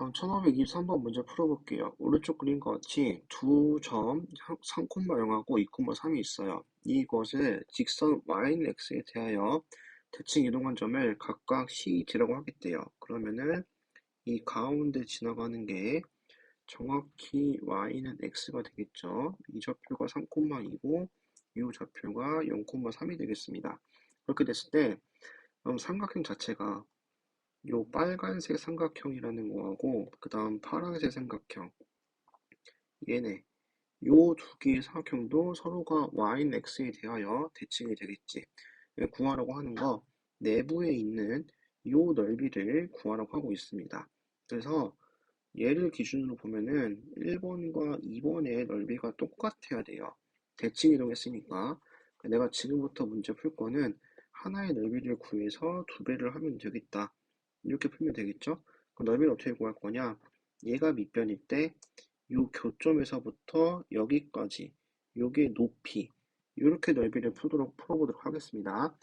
다음 1523번 문제 풀어볼게요. 오른쪽 그림과 같이 두 점 3,0하고 2,3이 있어요. 이것을 직선 yx에 대하여 대칭 이동한 점을 각각 CT라고 하겠대요. 그러면은 이 가운데 지나가는 게 정확히 y는 x가 되겠죠. 이 좌표가 3,2고 이 좌표가 0,3이 되겠습니다. 그렇게 됐을 때 삼각형 자체가 요 빨간색 삼각형이라는 거하고 그 다음 파란색 삼각형. 얘네. 요 두 개의 삼각형도 서로가 y는 x에 대하여 대칭이 되겠지. 구하라고 하는 거 내부에 있는 요 넓이를 구하라고 하고 있습니다. 그래서 얘를 기준으로 보면은 1번과 2번의 넓이가 똑같아야 돼요. 대칭 이동했으니까. 내가 지금부터 문제 풀 거는 하나의 넓이를 구해서 두 배를 하면 되겠다 이렇게 풀면 되겠죠? 그럼 넓이를 어떻게 구할 거냐? 얘가 밑변일 때이 교점에서부터 여기까지 요게 높이 이렇게 넓이를 풀도록 풀어보도록 하겠습니다.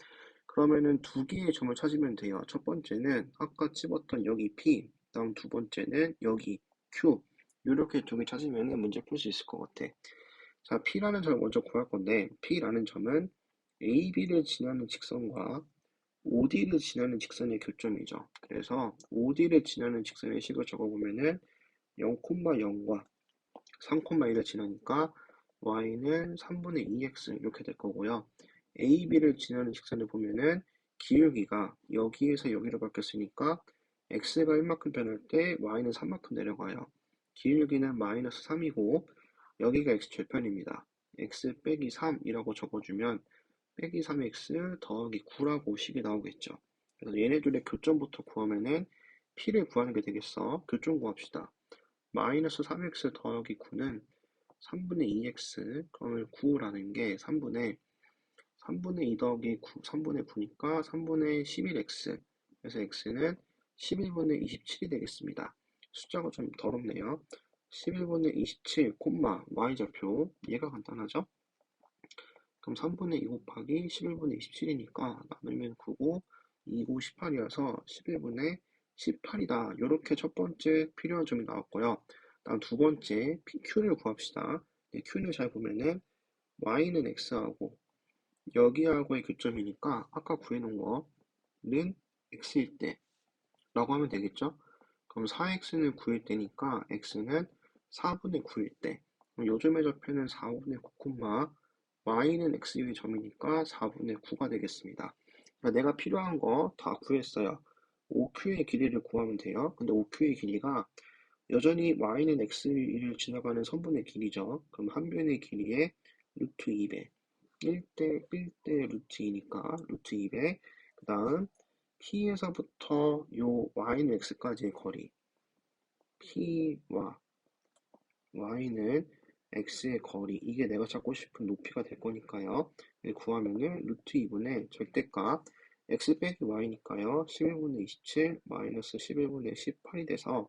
그러면은 두 개의 점을 찾으면 돼요. 첫 번째는 아까 집었던 여기 P, 다음 두 번째는 여기 Q 이렇게 두 개 찾으면 문제 풀 수 있을 것 같아. 자, P라는 점을 먼저 구할 건데 P라는 점은 AB를 지나는 직선과 OD를 지나는 직선의 교점이죠. 그래서 OD를 지나는 직선의 식을 적어보면은 0,0과 3,1을 지나니까 y는 3분의 2x 이렇게 될 거고요. AB를 지나는 직선을 보면은 기울기가 여기에서 여기로 바뀌었으니까 x가 1만큼 변할 때 y는 3만큼 내려가요. 기울기는 마이너스 3이고 여기가 x 절편입니다. x 빼기 3이라고 적어주면 빼기 3x 더하기 9라고 식이 나오겠죠. 그래서 얘네들의 교점부터 구하면은 p를 구하는 게 되겠어. 교점 구합시다. 마이너스 3x 더하기 9는 3분의 2x 그러면 9라는 게 3분의 3분의 2 더하기 9, 3분의 9니까 3분의 11x 그래서 x는 11분의 27이 되겠습니다. 숫자가 좀 더럽네요. 11분의 27, y좌표 얘가 간단하죠? 그럼 3분의 2 곱하기 11분의 27이니까 나누면 9고 2고 18이어서 11분의 18이다. 이렇게 첫 번째 필요한 점이 나왔고요. 다음 두 번째 PQ를 구합시다. 네, Q를 잘 보면은 Y는 X하고 여기하고의 교점이니까 아까 구해놓은 거는 X일 때 라고 하면 되겠죠? 그럼 4X는 9일 때니까 X는 4분의 9일 때 요즘의 좌표는 4분의 9, y는 x의 점이니까 4분의 9가 되겠습니다. 그러니까 내가 필요한 거 다 구했어요. OQ의 길이를 구하면 돼요. 근데 OQ의 길이가 여전히 y는 x를 지나가는 선분의 길이죠. 그럼 한 변의 길이에 루트 2배 1대 1대 루트 2니까 루트 2배 그 다음 P에서부터 요 y는 x까지의 거리 P와 y는 x의 거리 이게 내가 찾고 싶은 높이가 될 거니까요. 구하면은 루트 2분의 절대값 x 빼기 y니까요. 11분의 27 마이너스 11분의 18이 돼서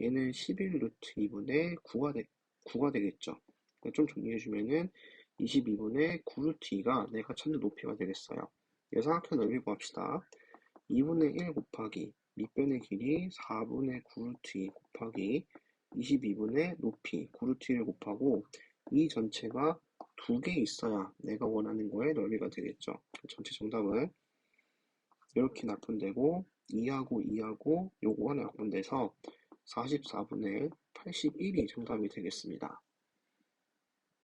얘는 11 루트 2분의 9가, 되, 9가 되겠죠. 좀 정리해주면은 22분의 9 루트 2가 내가 찾는 높이가 되겠어요. 예상학교 넓이 구합시다. 2분의 1 곱하기 밑변의 길이 4분의 9 루트 2 곱하기 22분의 높이 9루트를 곱하고 이 전체가 두 개 있어야 내가 원하는 거의 넓이가 되겠죠. 전체 정답은 이렇게 납분되고 2하고 2하고 요거 하나 약분돼서 44분의 81이 정답이 되겠습니다.